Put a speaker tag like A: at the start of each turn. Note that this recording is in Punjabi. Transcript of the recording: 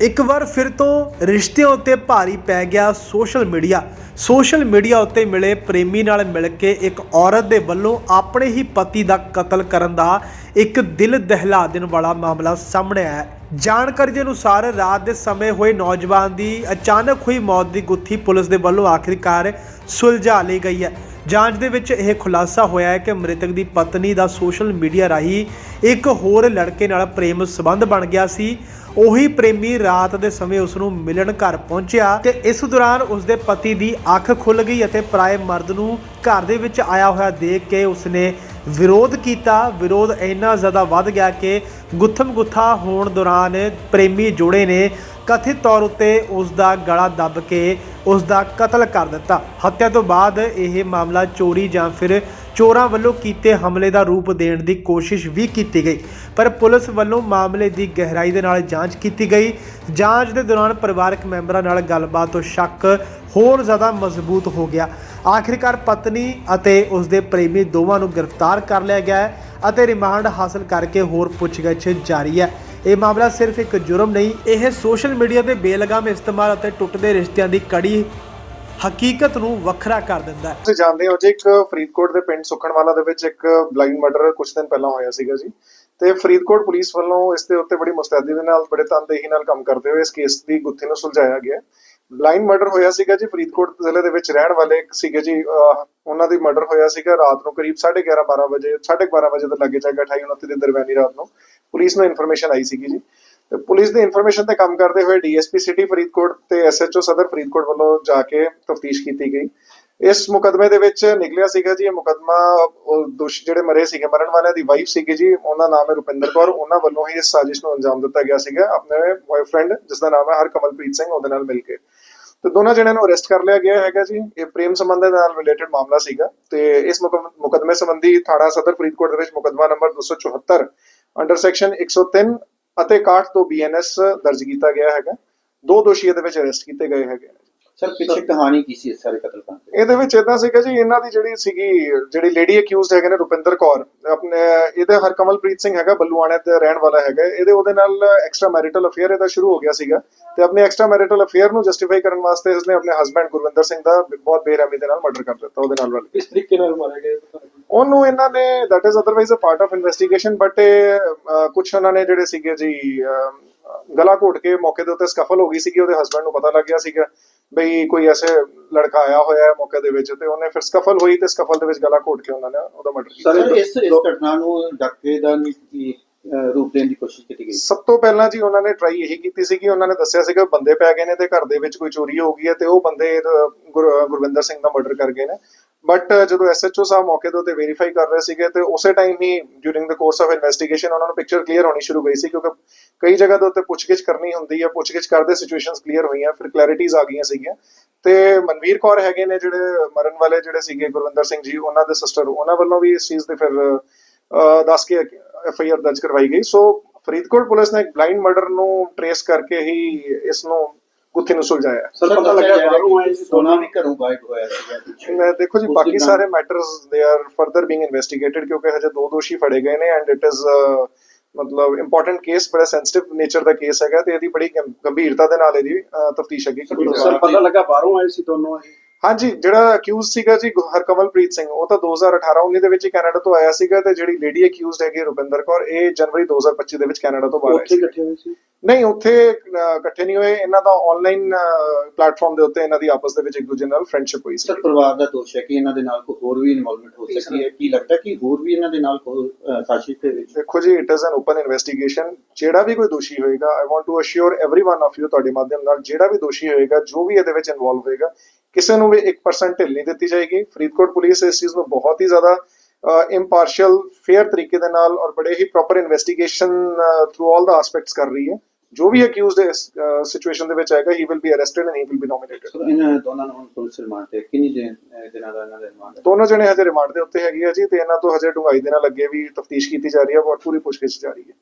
A: ਇੱਕ ਵਾਰ ਫਿਰ ਤੋਂ ਰਿਸ਼ਤਿਆਂ ਉੱਤੇ ਭਾਰੀ ਪੈ ਗਿਆ ਸੋਸ਼ਲ ਮੀਡੀਆ। ਸੋਸ਼ਲ ਮੀਡੀਆ ਉੱਤੇ ਮਿਲੇ ਪ੍ਰੇਮੀ ਨਾਲ ਮਿਲ ਕੇ ਇੱਕ ਔਰਤ ਦੇ ਵੱਲੋਂ ਆਪਣੇ ਹੀ ਪਤੀ ਦਾ ਕਤਲ ਕਰਨ ਦਾ ਇੱਕ ਦਿਲ ਦਹਿਲਾ ਦੇਣ ਵਾਲਾ ਮਾਮਲਾ ਸਾਹਮਣੇ ਆਇਆ ਹੈ। ਜਾਣਕਾਰੀ ਦੇ ਅਨੁਸਾਰ ਰਾਤ ਦੇ ਸਮੇਂ ਹੋਏ ਨੌਜਵਾਨ ਦੀ ਅਚਾਨਕ ਹੋਈ ਮੌਤ ਦੀ ਗੁੱਥੀ ਪੁਲਿਸ ਦੇ ਵੱਲੋਂ ਆਖਿਰਕਾਰ ਸੁਲਝਾ ਲਈ ਗਈ ਹੈ। ਜਾਂਚ ਦੇ ਵਿੱਚ ਇਹ ਖੁਲਾਸਾ ਹੋਇਆ ਹੈ ਕਿ ਮ੍ਰਿਤਕ ਦੀ ਪਤਨੀ ਦਾ ਸੋਸ਼ਲ ਮੀਡੀਆ ਰਾਹੀਂ ਇੱਕ ਹੋਰ ਲੜਕੇ ਨਾਲ ਪ੍ਰੇਮ ਸੰਬੰਧ ਬਣ ਗਿਆ ਸੀ। ਉਹੀ ਪ੍ਰੇਮੀ ਰਾਤ ਦੇ ਸਮੇਂ ਉਸ ਨੂੰ ਮਿਲਣ ਘਰ ਪਹੁੰਚਿਆ ਤੇ ਇਸ ਦੌਰਾਨ ਉਸ ਦੇ ਪਤੀ ਦੀ ਅੱਖ ਖੁੱਲ ਗਈ ਅਤੇ ਪਰਾਏ ਮਰਦ ਨੂੰ ਘਰ ਦੇ ਵਿੱਚ ਆਇਆ ਹੋਇਆ ਦੇਖ ਕੇ ਉਸਨੇ ਵਿਰੋਧ ਕੀਤਾ। ਵਿਰੋਧ ਇੰਨਾ ਜ਼ਿਆਦਾ ਵੱਧ ਗਿਆ ਕਿ ਗੁੱਥਮ ਗੁੱਥਾ ਹੋਣ ਦੌਰਾਨ ਪ੍ਰੇਮੀ ਜੋੜੇ ਨੇ ਕਥਿਤ ਤੌਰ ਉੱਤੇ ਉਸ ਦਾ ਗਲਾ ਦੱਬ ਕੇ ਉਸ ਦਾ ਕਤਲ ਕਰ ਦਿੱਤਾ। ਹੱਤਿਆ ਤੋਂ ਬਾਅਦ ਇਹ ਮਾਮਲਾ ਚੋਰੀ ਜਾਂ ਫਿਰ ਚੋਰਾਂ ਵੱਲੋਂ ਕੀਤੇ ਹਮਲੇ ਦਾ ਰੂਪ ਦੇਣ ਦੀ ਕੋਸ਼ਿਸ਼ ਵੀ ਕੀਤੀ ਗਈ, ਪਰ ਪੁਲਿਸ ਵੱਲੋਂ ਮਾਮਲੇ ਦੀ ਗਹਿਰਾਈ ਦੇ ਨਾਲ ਜਾਂਚ ਕੀਤੀ ਗਈ। ਜਾਂਚ ਦੇ ਦੌਰਾਨ ਪਰਿਵਾਰਕ ਮੈਂਬਰਾਂ ਨਾਲ ਗੱਲਬਾਤ ਤੋਂ ਸ਼ੱਕ ਹੋਰ ਜ਼ਿਆਦਾ ਮਜ਼ਬੂਤ ਹੋ ਗਿਆ। ਆਖਿਰਕਾਰ ਪਤਨੀ ਅਤੇ ਉਸ ਦੇ ਪ੍ਰੇਮੀ ਦੋਵਾਂ ਨੂੰ ਗ੍ਰਿਫਤਾਰ ਕਰ ਲਿਆ ਗਿਆ ਹੈ ਅਤੇ ਰਿਮਾਂਡ ਹਾਸਲ ਕਰਕੇ ਹੋਰ ਪੁੱਛਗਿੱਛ ਜਾਰੀ ਹੈ। ਇਹ ਮਾਮਲਾ ਸਿਰਫ ਇੱਕ ਜੁਰਮ ਨਹੀਂ, ਇਹ ਸੋਸ਼ਲ ਮੀਡੀਆ ਦੇ ਬੇਲਗਾਮ ਇਸਤੇਮਾਲ ਅਤੇ ਟੁੱਟਦੇ ਰਿਸ਼ਤਿਆਂ ਦੀ ਕੜੀ ਹਕੀਕਤ ਨੂੰ ਵੱਖਰਾ ਕਰ ਦਿੰਦਾ ਹੈ।
B: ਤੁਸੀਂ ਜਾਣਦੇ ਹੋ ਜੀ, ਇੱਕ ਫਰੀਦਕੋਟ ਦੇ ਪਿੰਡ ਸੁਖਣਵਾਲਾ ਦੇ ਵਿੱਚ ਇੱਕ ਬਲਾਈਂਡ ਮਰਡਰ ਕੁਝ ਦਿਨ ਪਹਿਲਾਂ ਹੋਇਆ ਸੀਗਾ ਜੀ। ਤੇ ਫਰੀਦਕੋਟ ਪੁਲਿਸ ਵੱਲੋਂ ਇਸ ਦੇ ਉੱਤੇ ਬੜੀ ਮੁਸਤੈਦੀ ਦੇ ਨਾਲ, ਬੜੇ ਤਨਦੇਹੀ ਨਾਲ ਕੰਮ ਕਰਦੇ ਹੋਏ ਇਸ ਕੇਸ ਦੀ ਗੁੱਥੀ ਨੂੰ ਸੁਲਝਾਇਆ ਗਿਆ। ਬਲਾਈਂਡ ਮਰਡਰ ਹੋਇਆ ਸੀਗਾ ਜੀ, ਫਰੀਦਕੋਟ ਜ਼ਿਲ੍ਹੇ ਦੇ ਵਿੱਚ ਰਹਿਣ ਵਾਲੇ ਇੱਕ ਸੀਗੇ ਜੀ ਉਹਨਾਂ ਦੀ ਮਰਡਰ ਹੋਇਆ ਸੀਗਾ ਰਾਤ ਨੂੰ ਕਰੀਬ 11:30 12 ਵਜੇ 12:30 ਵਜੇ ਦੇ ਲੱਗੇ ਜਾਗਾ 28 29 ਦੇ ਦਰਮਿਆਨੀ ਰਾਤ ਨੂੰ ਪੁਲਿਸ ਨੂੰ ਇਨਫੋਰਮੇਸ਼ਨ ਆਈ ਸੀਗੀ ਜੀ। ਤੇ ਪੁਲਿਸ ਦੀ ਇਨਫੋਰਮੇਸ਼ਨ ਤੇ ਕੰਮ ਕਰਦੇ ਹੋਏ ਡੀਐਸਪੀ ਸਿਟੀ ਫਰੀਦਕੋਟ ਤੇ ਐਸਐਚਓ ਸਦਰ ਫਰੀਦਕੋਟ ਵੱਲੋਂ ਜਾ ਕੇ ਤਫਤੀਸ਼ ਕੀਤੀ ਗਈ। ਇਸ ਮੁਕਦਮੇ ਦੇ ਵਿੱਚ ਨਿਕਲਿਆ ਸੀਗਾ ਜੀ, ਇਹ ਮੁਕਦਮਾ ਉਹ ਜਿਹੜੇ ਮਰੇ ਸੀਗੇ, ਮਰਨ ਵਾਲਿਆਂ ਦੀ ਵਾਈਫ ਸੀਗੀ ਜੀ, ਉਹਨਾਂ ਨਾਮ ਹੈ ਰੁਪਿੰਦਰ ਕੌਰ, ਉਹਨਾਂ ਵੱਲੋਂ ਹੀ ਇਸ ਸਾਜ਼ਿਸ਼ ਨੂੰ ਅੰਜਾਮ ਦਿੱਤਾ ਗਿਆ ਸੀਗਾ। ਆਪਣੇ ਬॉयਫ੍ਰੈਂਡ ਜਿਸ ਦਾ ਨਾਮ ਹੈ ਹਰਕਮਲਪ੍ਰੀਤ ਸਿੰਘ, ਉਹਦੇ ਨਾਲ ਮਿਲ ਕੇ। ਤੇ ਦੋਨਾਂ ਜਣਿਆਂ ਨੂੰ ਅਰੈਸਟ ਕਰ ਲਿਆ ਗਿਆ ਹੈਗਾ ਜੀ। ਇਹ ਪ੍ਰੇਮ ਸੰਬੰਧ ਦੇ ਨਾਲ ਰਿਲੇਟਡ ਮਾਮਲਾ ਸੀਗਾ। ਤੇ ਇਸ ਮੁਕਮ- ਮੁਕਦਮੇ ਸੰਬੰਧੀ ਥਾਣਾ ਸਦਰ ਫਰੀਦਕੋਟ ਦੇ ਵਿੱਚ ਮੁਕਦਮਾ ਨੰਬਰ 274 ਅੰਡਰ ਸੈਕਸ਼ਨ 103 ਅਤੇ 61 ਤੋਂ ਬੀਐਨਐਸ ਦਰਜ ਕੀਤਾ ਗਿਆ ਹੈਗਾ। ਦੋ ਦੋਸ਼ੀ ਇਹਦੇ ਵਿੱਚ ਅਰੈਸਟ ਕੀਤੇ ਗਏ ਹੈਗੇ।
C: ਸਰ ਪਿੱਛੇ ਕਹਾਣੀ ਕੀ ਸੀ ਇਸ ਸਾਰੇ ਕਤਲ ਕਾਂਡ ਦੀ?
B: ਇਹਦੇ ਵਿੱਚ ਇਦਾਂ ਸੀਗਾ ਜੀ ਇਹਨਾਂ ਦੀ ਜਿਹੜੀ ਸੀਗੀ ਜਿਹੜੀ ਲੇਡੀ ਅਕਿਊਜ਼ਡ ਹੈਗੇ ਨੇ ਰੁਪਿੰਦਰ ਕੌਰ ਆਪਣੇ ਇਹਦੇ ਹਰਕਮਲਪ੍ਰੀਤ ਸਿੰਘ ਹੈਗਾ ਬੱਲੂਆਣੇ ਤੇ ਰਹਿਣ ਵਾਲਾ ਹੈਗਾ ਇਹਦੇ ਉਹਦੇ ਨਾਲ ਐਕਸਟਰਾ ਮੈਰਿਟਲ ਅਫੇਅਰ ਇਹਦਾ ਸ਼ੁਰੂ ਹੋ ਗਿਆ ਸੀਗਾ ਤੇ ਆਪਣੇ ਐਕਸਟਰਾ ਮੈਰਿਟਲ ਅਫੇਅਰ ਨੂੰ ਜਸਟੀਫਾਈ ਕਰਨ ਵਾਸਤੇ ਇਸਨੇ ਆਪਣੇ ਹਸਬੰਡ ਗੁਰਵਿੰਦਰ ਸਿੰਘ ਦਾ ਬਹੁਤ ਬੇਰਹਿਮੀ ਦੇ ਨਾਲ ਮਰਡਰ ਕਰ ਦਿੱਤਾ ਉਹਦੇ ਨਾਲ
D: ਕਿਸ ਤਰੀਕੇ ਨਾਲ ਮਾਰਿਆ ਗਿਆ।
B: ਉਹਨੂੰ ਇਹਨਾਂ ਨੇ that is otherwise a part of investigation but ਕੁਝ ਉਹਨਾਂ ਨੇ ਜਿਹੜੇ ਸੀਗੇ ਜੀ ਗਲਾ ਘੋਟ ਕੇ ਮੌਕੇ ਦੇ ਉੱਤੇ ਸਕਫਲ ਹੋ ਗਈ ਸੀਗੀ ਉਹਦੇ ਹਸਬੰਡ ਨੂੰ ਪਤਾ ਲੱਗ ਗਿਆ ਸੀਗਾ ਬਈ ਕੋਈ ਐਸੇ ਲੜਕਾ ਆਇਆ ਹੋਇਆ ਹੈ ਮੌਕੇ ਦੇ ਵਿੱਚ ਤੇ ਉਹਨੇ ਫਿਰ ਸਕਫਲ ਹੋਈ ਤੇ ਸਕਫਲ ਦੇ ਵਿੱਚ ਗਲਾ ਘੋਟ ਕੇ ਉਹਨਾਂ ਨੇ ਉਹਦਾ ਮਰਡਰ ਕੀਤਾ।
C: ਸਰ ਇਸ ਇਸ ਘਟਨਾ ਨੂੰ ਡਾਕੇ ਦਾ ਨਹੀਂ ਕੋਸ਼ਿਸ਼ ਕੀਤੀ ਗਈ
B: ਸਭ ਤੋਂ ਪਹਿਲਾਂ ਜੀ ਉਹਨਾਂ ਨੇ ਟਰਾਈ ਇਹੀ ਕੀਤੀ ਸੀ ਕਿ ਉਹਨਾਂ ਨੇ ਦੱਸਿਆ ਸੀਗਾ ਬੰਦੇ ਪੈ ਗਏ ਨੇ ਤੇ ਘਰ ਦੇ ਵਿੱਚ ਕੋਈ ਚੋਰੀ ਹੋ ਗਈ ਹੈ ਤੇ ਉਹ ਬੰਦੇ ਗੁਰਵਿੰਦਰ ਸਿੰਘ ਦਾ ਮਰਡਰ ਕਰ ਗਏ ਨੇ। ਬਟ ਜਦੋਂ ਐਸਐਚਓ ਸਾਹਿਬ ਮੌਕੇ ਦੇ ਉੱਤੇ ਵੈਰੀਫਾਈ ਕਰ ਰਹੇ ਸੀਗੇ ਤੇ ਉਸੇ time he during the course of investigation ਉਹਨਾਂ ਨੂੰ ਪਿਕਚਰ ਕਲੀਅਰ ਹੋਣੀ ਸ਼ੁਰੂ ਹੋਈ ਸੀ ਕਿਉਂਕਿ ਕਈ ਜਗ੍ਹਾ ਦੇ ਉੱਤੇ ਪੁੱਛਗਿੱਛ ਕਰਨੀ ਹੁੰਦੀ ਹੈ, ਪੁੱਛਗਿੱਛ ਕਰਦੇ ਸਿਚੁਏਸ਼ਨਸ ਕਲੀਅਰ ਹੋਈਆਂ, ਫਿਰ ਕਲੈਰਿਟੀਜ਼ ਆ ਗਈਆਂ ਸੀਗੀਆਂ। ਤੇ ਮਨਵੀਰ ਕੌਰ ਹੈਗੇ ਨੇ ਜਿਹੜੇ ਮਰਨ ਵਾਲੇ ਜਿਹੜੇ ਸੀਗੇ ਗੁਰਵਿੰਦਰ ਸਿੰਘ ਜੀ, ਉਹਨਾਂ ਦੇ ਸਿਸਟਰ ਉਹਨਾਂ ਵੱਲੋਂ ਵੀ ਇਸ ਚੀਜ਼ ਦੇ ਫਿਰ ਦੱਸ ਕੇ ਐਫ ਆਈ ਆਰ ਦਰਜ ਕਰਵਾਈ ਗਈ। ਸੋ ਫਰੀਦਕੋਟ ਪੁਲਿਸ ਨੇ ਇੱਕ ਬਲਾਈਂਡ ਮਰਡਰ ਨੂੰ ਟਰੇਸ ਕਰਕੇ ਹੀ ਇਸ ਨੂੰ ਗੁੱਥੀ ਨੂੰ ਸੁਲਝਾਇਆ।
D: ਸਰ ਪਤਾ ਲੱਗਾ ਬਾਹਰੋਂ ਆਏ ਸੀ
C: ਸੋਨਾ ਵੀ ਘਰੋਂ ਗਾਇਬ ਹੋਇਆ ਪਿੱਛੇ
B: ਮੈਂ ਦੇਖੋ ਜੀ ਬਾਕੀ ਸਾਰੇ matters they are further being ਇਨਵੈਸਟੀਗੇਟਡ ਕਿਉਂਕਿ ਹਜੇ ਦੋ ਦੋਸ਼ੀ ਫੜੇ ਗਏ ਨੇ ਐਂਡ ਇਟ ਇਜ਼ ਮਤਲਬ ਇੰਪੋਰਟੈਂਟ ਕੇਸ ਬੜਾ ਸੈਂਸਿਟਿਵ ਨੇਚਰ ਦਾ ਕੇਸ ਹੈਗਾ ਤੇ ਇਹਦੀ ਬੜੀ ਗੰਭੀਰਤਾ ਦੇ ਨਾਲ ਇਹਦੀ ਤਫਤੀਸ਼ ਹੈਗੀ।
D: ਸਰ ਪਤਾ ਲੱਗਾ ਬਾਹਰੋਂ ਆਏ ਸੀ ਦੋਨੋਂ ਇਹ।
B: ਹਾਂਜੀ ਜਿਹੜਾ ਅਕਿਊਜ਼ ਸੀਗਾ ਜੀ ਹਰਕਮਲਪ੍ਰੀਤ ਸਿੰਘ ਉਹ ਤਾਂ 2018 19 ਦੇ ਵਿੱਚ ਹੀ ਕੈਨੇਡਾ ਤੋਂ ਆਇਆ ਸੀਗਾ ਤੇ ਜਿਹੜੀ ਲੇਡੀ ਅਕਿਊਜ਼ਡ ਹੈਗੀ ਰੁਪਿੰਦਰ ਕੌਰ ਇਹ ਜਨਵਰੀ 2025 ਦੇ ਵਿੱਚ ਕੈਨੇਡਾ ਤੋਂ ਬਾਹਰ ਆਈ ਸੀ? ਨਹੀਂ ਉੱਥੇ ਅਹ, ਇਕੱਠੇ ਨਹੀਂ ਹੋਏ ਇਹਨਾਂ ਦਾ ਆਨਲਾਈਨ ਪਲੇਟਫਾਰਮ ਦੇ ਉੱਤੇ ਇਹਨਾਂ ਦੀ ਆਪਸ ਦੇ ਵਿੱਚ ਇੱਕ ਦੂਜੇ ਨਾਲ ਫਰੈਂਡਸ਼ਿਪ ਹੋਈ ਸੀ
C: ਸਰ ਪਰਿਵਾਰ ਦਾ ਦੋਸ਼ ਹੈ ਕਿ ਇਹਨਾਂ ਦੇ ਨਾਲ ਕੋਈ ਹੋਰ ਵੀ ਇਨਵੋਲਵਮੈਂਟ ਹੋ ਸਕਦੀ ਹੈ ਕੀ ਲੱਗਦਾ ਕਿ ਹੋਰ ਵੀ ਇਹਨਾਂ ਦੇ ਨਾਲ ਕੋਈ ਅਹ, ਸਾਜ਼ਿਸ਼ ਦੇ ਵਿੱਚ
B: ਦੇਖੋ ਜੀ it is an open investigation ਜਿਹੜਾ ਵੀ ਕੋਈ ਦੋਸ਼ੀ ਹੋਏਗਾ I want to assure everyone of you ਤੁਹਾਡੇ ਮਾਧਿਅਮ ਨਾਲ ਜਿਹੜਾ ਵੀ ਦੋਸ਼ੀ ਹੋਏਗਾ ਜੋ ਵੀ ਇਹਦੇ ਵਿੱਚ ਇਨਵੋਲਵ ਹੋਏਗਾ ਕਿਸੇ ਨੂੰ ਵੀ 1% ਢਿੱਲ ਨਹੀਂ ਦਿੱਤੀ ਜਾਏਗੀ ਫਰੀਦਕੋਟ ਪੁਲਿਸ ਇਸ ਚੀਜ਼ ਨੂੰ ਬਹੁਤ ਹੀ ਜ਼ਿਆਦਾ ਇੰਪਾਰਸ਼ੀਅਲ ਫੇਅਰ ਤਰੀਕੇ ਦੇ ਨਾਲ ਔਰ ਬੜੇ ਹੀ proper investigation through all the aspects ਕਰ ਰਹੀ ਹੈ। ਜੋ ਵੀ ਅਕਿਊਜ਼ਡ ਇਸ ਸਿਚੁਏਸ਼ਨ ਦੇ ਵਿੱਚ ਆਏਗਾ he will be arrested and he will be
C: nominated ਇਹਨਾਂ ਦੋਨਾਂ ਨੂੰ ਪੁਲਿਸ ਰਿਮਾਂਡ ਤੇ ਕਿੰਨੀ ਦਿਨ ਦਾ ਇਹਨਾਂ ਦਾ ਰਿਮਾਂਡ
B: ਦੋਨੋਂ ਜਣੇ ਹਜੇ ਰਿਮਾਂਡ ਦੇ ਉੱਤੇ ਹੈਗੇ ਆ ਜੀ ਤੇ ਇਹਨਾਂ ਤੋਂ ਹਜੇ ਡੂੰਘਾਈ ਦੇ ਨਾਲ ਅੱਗੇ ਵੀ ਤਫਤੀਸ਼ ਕੀਤੀ ਜਾ ਰਹੀ ਹੈ ਔਰ ਪੂਰੀ ਪੁੱਛਗਿੱਛ ਜਾਰੀ ਹੈ।